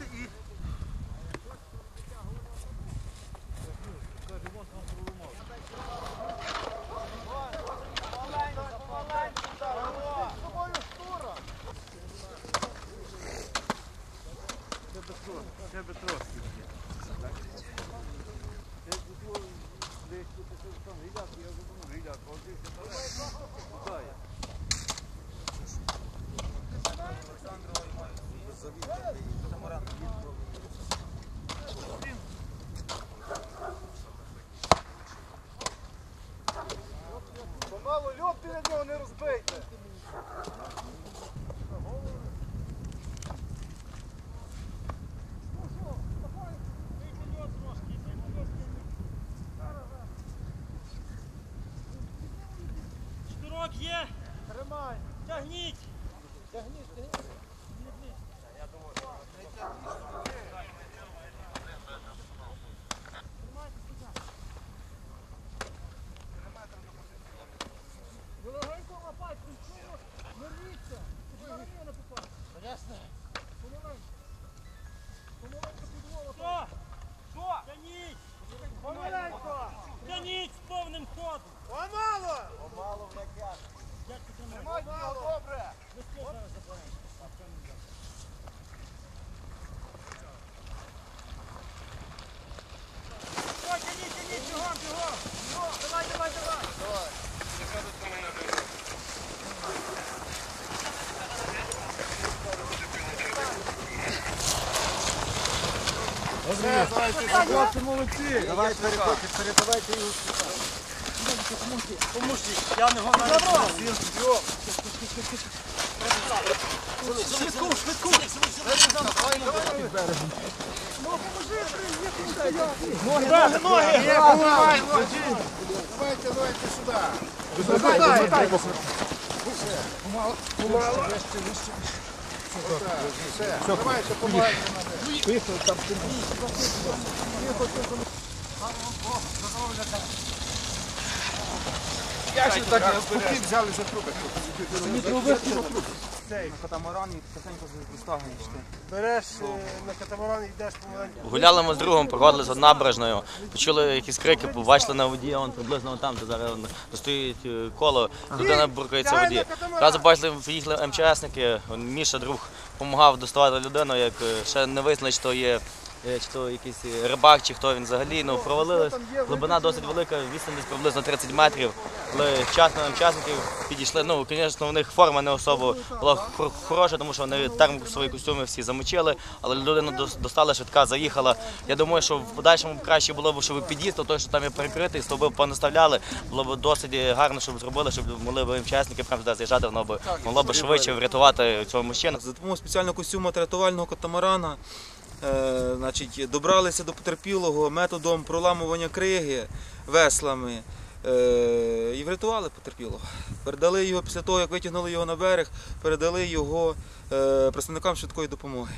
Виходьте і. Тримай. тягніть. Легенько лопать, нічого. Не рвіться. Щоб не попасти. Ясно. Помаленьку. Помаленьку підволу. Що? Що? Тягніть. Помаленьку. Тягніть з повним ходом. Помало. Як ти тримаєш? Тримай його, добре. Виско зараз забереш. О, тяніть, тяніть, бігом, бігом. Бігом, давай, давай, давай. Все, давайте, хлопці молодці. Давай переходьте, передавайте його. Поможіть. Я не говорю. Швидку, швидку. Ноги, ноги. Помагай, Давайте, давайте сюди. Давайте, Все, давайте, помагайте. Як же так купів взяли за трубки? Цей катамаран і тихенько розтягуєш ти. Береш е, на катамаран і йдеш помаленьку. Гуляли ми з другом, проходили з набережною, почули якісь крики, побачили на воді, а он приблизно там, де зараз стоїть е, коло, людина буркається в воді. Разу бачили, приїхали МЧСники, Міша, друг, допомагав доставати людину, як е, ще не визнали, що то є чи то якийсь е, рибак, чи хто він взагалі. Ну, провалились. Глибина досить велика, відстань десь приблизно 30 метрів. Коли вчасно МЧСників підійшли, ну, звісно, у них форма не особо була хороша, тому що вони терміку свої костюми всі замочили, але людину дос- достала, швидка заїхала. Я думаю, що в подальшому краще було б, щоб під'їзд, той, що там є перекритий, стовби понаставляли, було б досить гарно, щоб зробили, щоб могли б МЧСники прямо туди заїжджати, воно б могло б швидше врятувати цього мужчину. За допомогою спеціального костюму рятувального катамарана е, значить, добралися до потерпілого методом проламування криги веслами е, і врятували потерпілого. Передали його після того, як витягнули його на берег, передали його е, представникам швидкої допомоги.